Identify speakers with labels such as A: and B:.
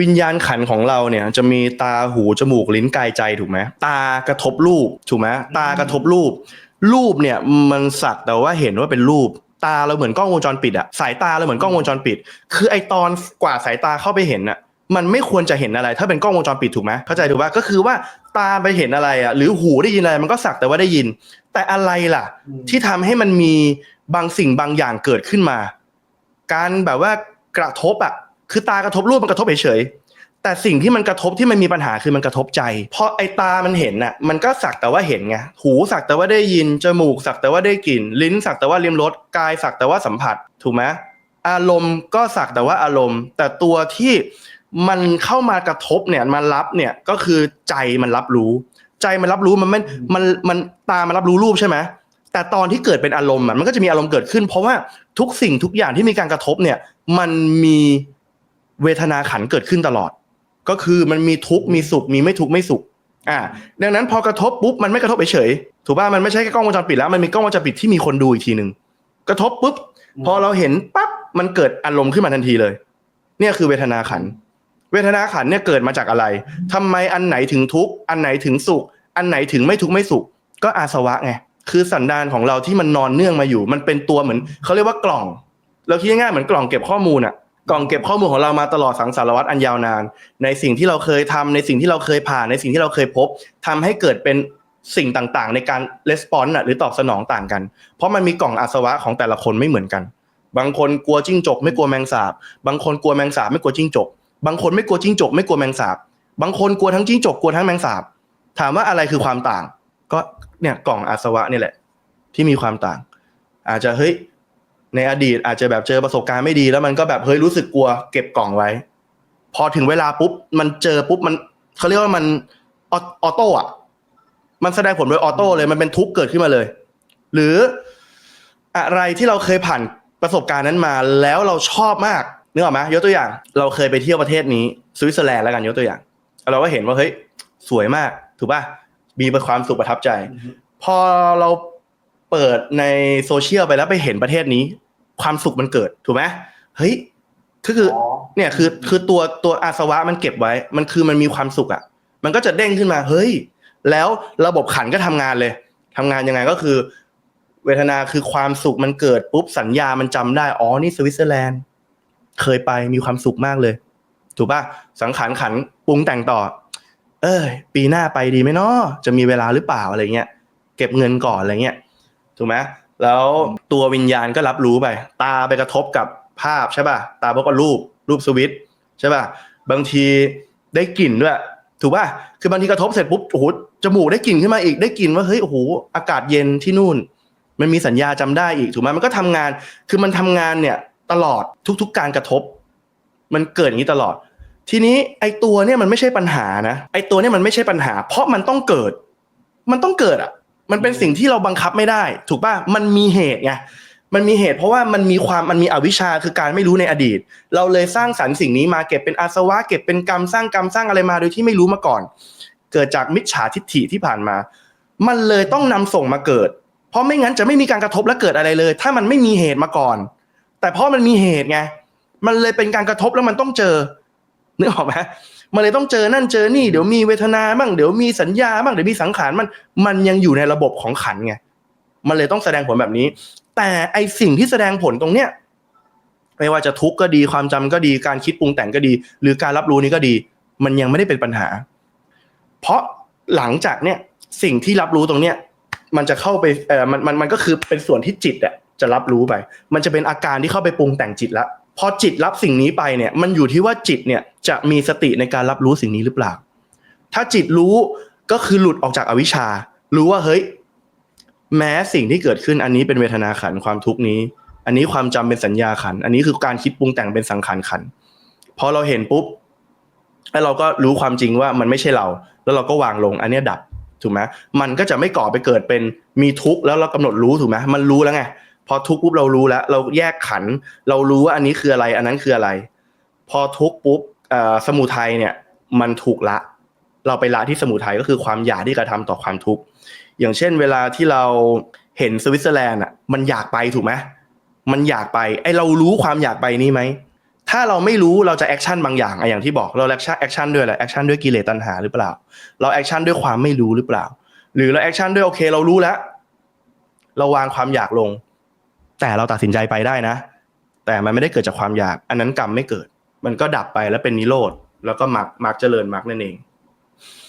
A: วิญญาณขันของเราเนี่ยจะมีตาหูจมูกลิ้นกายใจถูกไหมตากระทบรูปถูกไหมตากระทบรูป รูปเนี่ยมันสักแต่ว่าเห็นว่าเป็นรูป ตาเราเหมือนกล้องวงจรปิดอะสายตาเราเหมือนกล้องวงจรปิด คือไอตอนกว่าสายตาเข้าไปเห็นอะมันไม่ควรจะเห็นอะไร ถ้าเป็นกล้องวงจรปิดถูกไหมเข้าใจถูกป่ะก็คือว่าตาไปเห็นอะไรอะหรือหูได้ยินอะไรมันก็สักแต่ว่าได้ยิน แต่อะไรล่ะ ที่ทำให้มันมีบางสิ่งบางอย่างเกิดขึ้นมา การแบบว่ากระทบอะ คือตากระทบรูปมันกระทบเฉยๆแต่สิ่งที่มันกระทบที่มันมีปัญหาคือมันกระทบใจ เพราะไอ้ตามันเห็นน่ะ มันก็สักแต่ว่าเห็นไงหูสักแต่ว่าได้ยินจมูกสักแต่ว่าได้กลิ่น ลิ้นสักแต่ว่าลิ้มรสกายสักแต่ว่าสัมผัสถูกไหมอารมณ์ก็สักแต่ว่าอารมณ์ แต่ตัวที่มันเข้ามากระทบเนี่ยมันรับเนี่ยก็คือใจมันรับรู้ ใจมันรับรู้มันไม่มันมันตามันรับรู้รูปใช่ไหมแต่ตอนที่เกิดเป็นอารมณ์อะมันก็จะมีอารมณ์เกิดขึ้น เพราะว่าทุกสิ่งทุกอย่างที่มีการกระทบเนี่ยมันมี เวทนาขันเกิดขึ้นตลอด ก็คือมันมีทุกข์มีสุขมีไม่ทุกข์ไม่สุข อ่า ดังนั้นพอกระทบปุ๊บมันไม่กระทบเฉยๆถูกป่ะมันไม่ใช่แค่กล้องวงจรปิดแล้วมันมีกล้องวงจรปิดที่มีคนดูอีกทีหนึ่งกระทบปุ๊บพอเราเห็นปั๊บมันเกิดอารมณ์ขึ้นมาทันทีเลย เนี่ยคือเวทนาขัน เวทนาขันเนี่ยเกิดมาจากอะไรทำไมอันไหนถึงทุกข์อันไหนถึงสุข อันไหนถึงไม่ทุกข์ไม่สุข ก็อาสวะไงคือสันดานของเราที่มันนอนเนื่องมาอยู่ มันเป็นตัวเหมือนเขาเรียกว่ากล่อง เราคิดง่ายๆเหมือนกล่องเก็บข้อมูลอะ กล่องเก็บข้อมูลของเรามาตลอดสังสารวัตรอันยาวนาน ในสิ่งที่เราเคยทำในสิ่งที่เราเคยผ่านในสิ่งที่เราเคยพบทำให้เกิดเป็นสิ่งต่างๆ ในการレスปอนส์หรือตอบสนองต่างกัน เพราะมันมีกล่องอาสวะของแต่ละคนไม่เหมือนกัน บางคนกลัวจิ้งจก ไม่กลัวแมงสาบบางคนกลัวแมงสาบไม่กลัวจิ้งจก บางคนไม่กลัวจิ้งจก ไม่กลัวแมงสาบบางคนกลัวทั้งจิ้งจกกลัวทั้งแมงสาบ ถามว่าอะไรคือความต่าง ก็เนี่ยกล่องอาสวะนี่แหละ ที่มีความต่าง อาจจะเฮ้ย ในอดีตอาจจะแบบเจอประสบการณ์ไม่ดี แล้วมันก็แบบเฮ้ยรู้สึกกลัวเก็บกล่องไว้ พอถึงเวลาปุ๊บมันเจอปุ๊บมันเขาเรียกว่ามันออออโต้อะมันแสดงผลโดยออโต้เลยมันเป็นทุกข์เกิดขึ้นมาเลย หรืออะไรที่เราเคยผ่านประสบการณ์นั้นมาแล้วเราชอบมากนึกออกไหมยกตัวอย่าง เราเคยไปเที่ยวประเทศนี้สวิตเซอร์แลนด์แล้วกันยกตัวอย่าง เราก็เห็นว่าเฮ้ยสวยมาก ถูกป่ะมีความสุขประทับใจ พอเราเปิดในโซเชียลไปแล้วไปเห็นประเทศนี้ ความสุขมันเกิดถูกไหมเฮ้ยก็คืออเนี่ยคือคือตัวตัวอาสวะมันเก็บไว้ มันคือมันมีความสุขอะ มันก็จะเด้งขึ้นมาเฮ้ย แล้วระบบขันก็ทำงานเลยทำงานยังไงก็คือ เวทนาคือความสุขมันเกิดปุ๊บสัญญามันจำได้อ๋อนี่สวิตเซอร์แลนด์เคยไปมีความสุขมากเลย ถูกป่ะสังขารขันปรุงแต่งต่อ เออปีหน้าไปดีไหมเนาะจะมีเวลาหรือเปล่าอะไรเงี้ยเก็บเงินก่อนอะไรเงี้ยถูกไหม แล้วตัววิญญาณก็รับรู้ไป ตาไปกระทบกับภาพใช่ป่ะ ตาบอกว่ารูปรูปสวิตใช่ป่ะ บางทีได้กลิ่นด้วย ถูกป่ะ คือบางทีกระทบเสร็จปุ๊บ โอ้โห จมูกได้กลิ่นขึ้นมาอีก ได้กลิ่นว่า เฮ้ย โอ้โห อากาศเย็นที่นู่น มันมีสัญญาจำได้อีก ถูกไหมมันก็ทำงาน คือมันทำงานเนี่ยตลอดทุก ๆ การกระทบ มันเกิดอย่างนี้ตลอด ทีนี้ไอตัวเนี่ยมันไม่ใช่ปัญหานะ ไอตัวเนี่ยมันไม่ใช่ปัญหา เพราะมันต้องเกิด มันต้องเกิดอะ มันเป็นสิ่งที่เราบังคับไม่ได้ ถูกป่ะมันมีเหตุไงมันมีเหตุเพราะว่ามันมีความมันมีอวิชชาคือการไม่รู้ในอดีต เราเลยสร้างสรรค์สิ่งนี้มาเก็บเป็นอาสวะเก็บเป็นกรรมสร้างกรรมสร้างอะไรมาโดยที่ไม่รู้มาก่อน เกิดจากมิจฉาทิฏฐิที่ผ่านมา มันเลยต้องนำส่งมาเกิด เพราะไม่งั้นจะไม่มีการกระทบและเกิดอะไรเลย ถ้ามันไม่มีเหตุมาก่อน แต่เพราะมันมีเหตุไงมันเลยเป็นการกระทบแล้วมันต้องเจอนึกออกไหม มันเลยต้องเจอนั่นเจอนี่เดี๋ยวมีเวทนาบ้างเดี๋ยวมีสัญญาบ้างเดี๋ยวมีสังขารมันมันยังอยู่ในระบบของขันไงมันเลยต้องแสดงผลแบบนี้ แต่ไอสิ่งที่แสดงผลตรงเนี้ยไม่ว่าจะทุกข์ก็ดีความจำก็ดีการคิดปรุงแต่งก็ดี หรือการรับรู้นี้ก็ดี มันยังไม่ได้เป็นปัญหา เพราะหลังจากเนี้ยสิ่งที่รับรู้ตรงเนี้ยมันจะเข้าไปเออมันมันมันก็คือเป็นส่วนที่จิตอะจะรับรู้ไป มันจะเป็นอาการที่เข้าไปปรุงแต่งจิตละ พอจิตรับสิ่งนี้ไปเนี่ย มันอยู่ที่ว่าจิตเนี่ยจะมีสติในการรับรู้สิ่งนี้หรือเปล่า ถ้าจิตรู้ก็คือหลุดออกจากอวิชชา รู้ว่าเฮ้ย แม้สิ่งที่เกิดขึ้นอันนี้เป็นเวทนาขันความทุกนี้ อันนี้ความจำเป็นสัญญาขัน อันนี้คือการคิดปรุงแต่งเป็นสังขารขันพอเราเห็นปุ๊บแล้วเราก็รู้ความจริงว่ามันไม่ใช่เรา แล้วเราก็วางลง อันนี้ดับถูกไหมมันก็จะไม่ก่อไปเกิดเป็นมีทุกข์แล้วเรากำหนดรู้ถูกไหมมันรู้แล้วไง พอทุกปุ๊บเรารู้แล้ว เราแยกขัน เรารู้ว่าอันนี้คืออะไร อันนั้นคืออะไร พอทุกปุ๊บสมุทัยเนี่ย มันถูกละ เราไปละที่สมุทัยก็คือความอยากที่กระทำต่อความทุกข์อย่างเช่น เวลาที่เราเห็นสวิตเซอร์แลนด์อะ มันอยากไปถูกไหมมันอยากไปไอเรารู้ความอยากไปนี่ไหมถ้าเราไม่รู้เราจะแอคชั่นบางอย่างอะอย่างที่บอกเราแอคชั่นแอคชั่นด้วยอะไรแอคชั่นด้วยกิเลสตัณหาหรือเปล่า เราแอคชั่นด้วยความไม่รู้หรือเปล่า หรือเราแอคชั่นด้วยโอเค เรารู้แล้วเราวางความอยากลง แต่เราตัดสินใจไปได้นะ แต่มันไม่ได้เกิดจากความอยาก อันนั้นกรรมไม่เกิด มันก็ดับไปแล้วเป็นนิโรธแล้วก็มักมักเจริญมักนั่นเอง